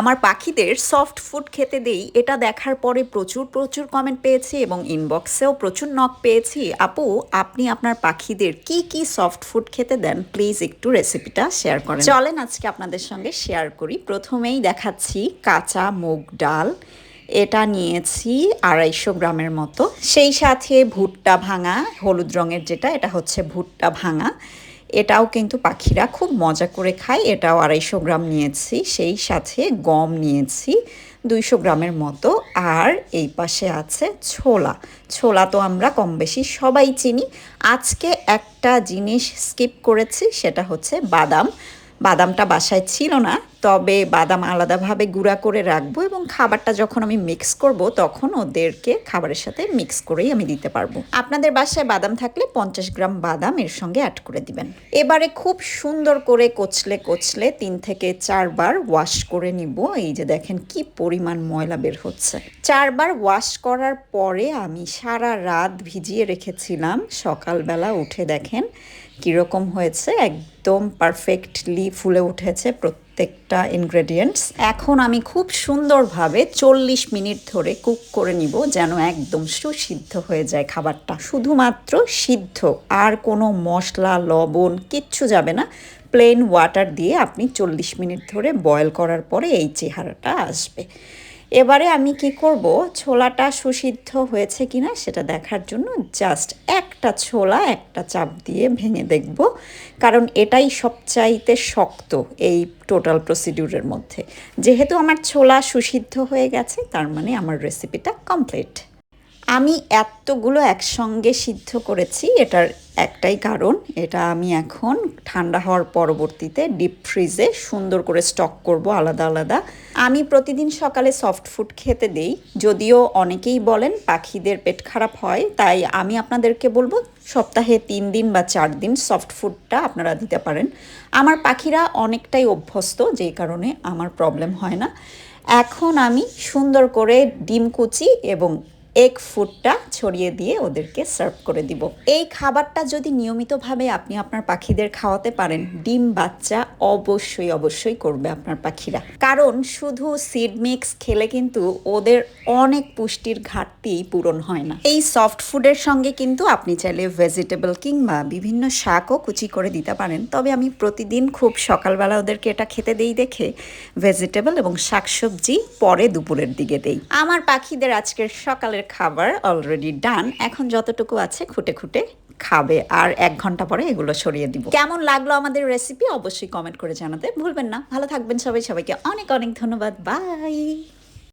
আমার পাখিদের soft food খেতে দেই, এটা দেখার পরে প্রচুর প্রচুর কমেন্ট পেয়েছি এবং ইনবক্সেও প্রচুর নক পেয়েছি। আপু, আপনি আপনার পাখিদের কি কি সফট ফুড খেতে দেন? প্লিজ একটু রেসিপিটা শেয়ার করেন। চলেন আজকে আপনাদের সঙ্গে শেয়ার করি। প্রথমেই দেখাচ্ছি কাঁচা মুগ ডাল। এটা নিয়েছি আড়াইশো গ্রামের মতো। সেই সাথে ভুট্টা ভাঙা, হলুদ রঙের যেটা, এটা হচ্ছে ভুট্টা ভাঙা। এটাও কিন্তু পাখিরা খুব মজা করে খায়। এটাও আড়াইশো গ্রাম নিয়েছি, সেই সাথে গম নিয়েছি দুইশো গ্রামের মতো। আর এই পাশে আছে ছোলা। ছোলা তো আমরা কম বেশি সবাই চিনি। আজকে একটা জিনিস স্কিপ করেছি, সেটা হচ্ছে বাদাম। বাদামটা বাসায় ছিল না তবে বাদাম আলাদাভাবে গুঁড়া করে রাখব এবং খাবারটা যখন আমি মিক্স করব, তখন ওদেরকে খাবারের সাথে মিক্স করেই আমি দিতে পারব। আপনাদের বাসায় বাদাম থাকলে পঞ্চাশ গ্রাম বাদাম এর সঙ্গে অ্যাড করে দিবেন। এবারে খুব সুন্দর করে কচলে কচলে তিন থেকে চারবার ওয়াশ করে নিব। এই যে দেখেন কি পরিমাণ ময়লা বের হচ্ছে। চারবার ওয়াশ করার পরে আমি সারা রাত ভিজিয়ে রেখেছিলাম। সকালবেলা উঠে দেখেন কীরকম হয়েছে। একদম পারফেক্টলি ফুলে উঠেছে প্রত্যেকটা ইনগ্রেডিয়েন্টস এখন আমি খুব সুন্দরভাবে চল্লিশ মিনিট ধরে কুক করে নিব যেন একদম সুসিদ্ধ হয়ে যায় খাবারটা। শুধুমাত্র সিদ্ধ, আর কোনো মশলা, লবণ, কিচ্ছু যাবে না। প্লেন ওয়াটার দিয়ে আপনি চল্লিশ মিনিট ধরে বয়ল করার পরে এই চেহারাটা আসবে। এবারে আমি কি করব? ছোলাটা সুসিদ্ধ হয়েছে কিনা সেটা দেখার জন্য জাস্ট একটা ছোলা, একটা চাপ দিয়ে ভেঙে দেখব। কারণ এটাই সবচাইতে শক্ত এই টোটাল প্রসিডিউরের মধ্যে। যেহেতু আমার ছোলা সুসিদ্ধ হয়ে গেছে, তার মানে আমার রেসিপিটা কমপ্লিট আমি এতগুলো একসঙ্গে সিদ্ধ করেছি, এটার একটাই কারণ, এটা আমি এখন ঠান্ডা হওয়ার পরবর্তীতে ডিপ ফ্রিজে সুন্দর করে স্টক করব আলাদা আলাদা। আমি প্রতিদিন সকালে সফট ফুড খেতে দেই, যদিও অনেকেই বলেন পাখিদের পেট খারাপ হয়, তাই আমি আপনাদেরকে বলব সপ্তাহে তিন দিন বা চার দিন সফট ফুডটা আপনারা দিতে পারেন। আমার পাখিরা অনেকটাই অভ্যস্ত, যেই কারণে আমার প্রবলেম হয় না। এখন আমি সুন্দর করে ডিম কুচি এবং এগ ফুডটা ছড়িয়ে দিয়ে ওদেরকে সার্ভ করে দিব। এই খাবারটা যদি নিয়মিতভাবে আপনি আপনার পাখিদের খাওয়াতে পারেন, ডিম বাচ্চা অবশ্যই অবশ্যই করবে আপনার পাখিরা। কারণ শুধু সিড মিক্স খেলে কিন্তু ওদের অনেক পুষ্টির ঘাটতি পূরণ হয় না। এই সফট ফুডের সঙ্গে কিন্তু আপনি চাইলে ভেজিটেবল কিংবা বিভিন্ন শাকও কুচি করে দিতে পারেন। তবে আমি প্রতিদিন খুব সকালবেলা ওদেরকে এটা খেতে দেই দেখে ভেজিটেবল এবং শাকসবজি পরে দুপুরের দিকে দেই। আমার পাখিদের আজকের সকালের খাবার অলরেডি ডান এখন যতটুকু আছে খুঁটে খুঁটে খাবে। আর এক ঘণ্টা পরে এগুলো সরিয়ে দিব। কেমন লাগল আমাদের রেসিপি অবশ্যই কমেন্ট করে জানাতে ভুলবেন না। ভালো থাকবেন সবাই। সবাইকে অনেক অনেক ধন্যবাদ। বাই